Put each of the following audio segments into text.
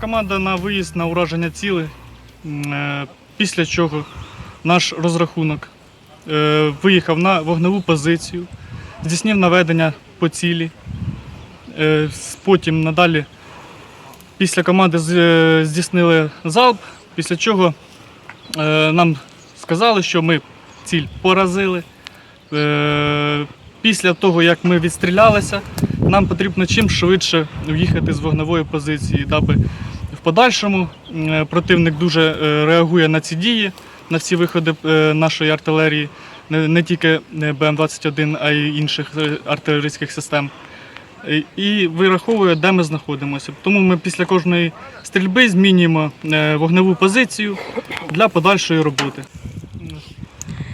команда на виїзд на ураження цілей, м, е, після чого наш розрахунок е, виїхав на вогневу позицію, здійснив наведення по цілі. Е, Потім надалі після команди здійснили залп, після чого нам сказали, що ми ціль поразили. Після того, як ми відстрілялися, нам потрібно чим швидше в'їхати з вогневої позиції, даби в подальшому е, противник дуже е, реагує на ці дії, на ці виходи е, нашої артилерії, не, тільки е, БМ-21, а й інших артилерійських систем. І вираховує, де ми знаходимося. Тому ми після кожної стрільби змінюємо вогневу позицію для подальшої роботи.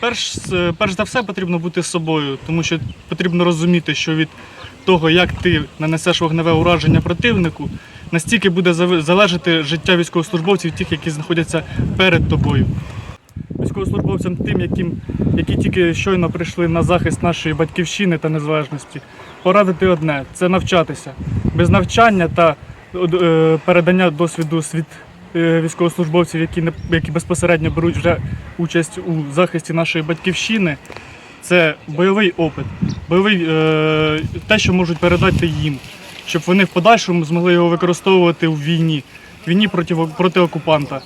Перш, перш за все потрібно бути собою, тому що потрібно розуміти, що від того, як ти нанесеш вогневе ураження противнику, настільки буде залежати життя військовослужбовців, тих, які знаходяться перед тобою. Військовослужбовцям, тим, яким, які тільки щойно прийшли на захист нашої батьківщини та незалежності, порадити одне це навчатися. Без навчання та е, передання досвіду від е, військовослужбовців, які, не- які безпосередньо беруть вже участь у захисті нашої батьківщини, це бойовий опит, бойовий, е, те, що можуть передати їм, щоб вони в подальшому змогли його використовувати в війні, війні проти, проти окупанта.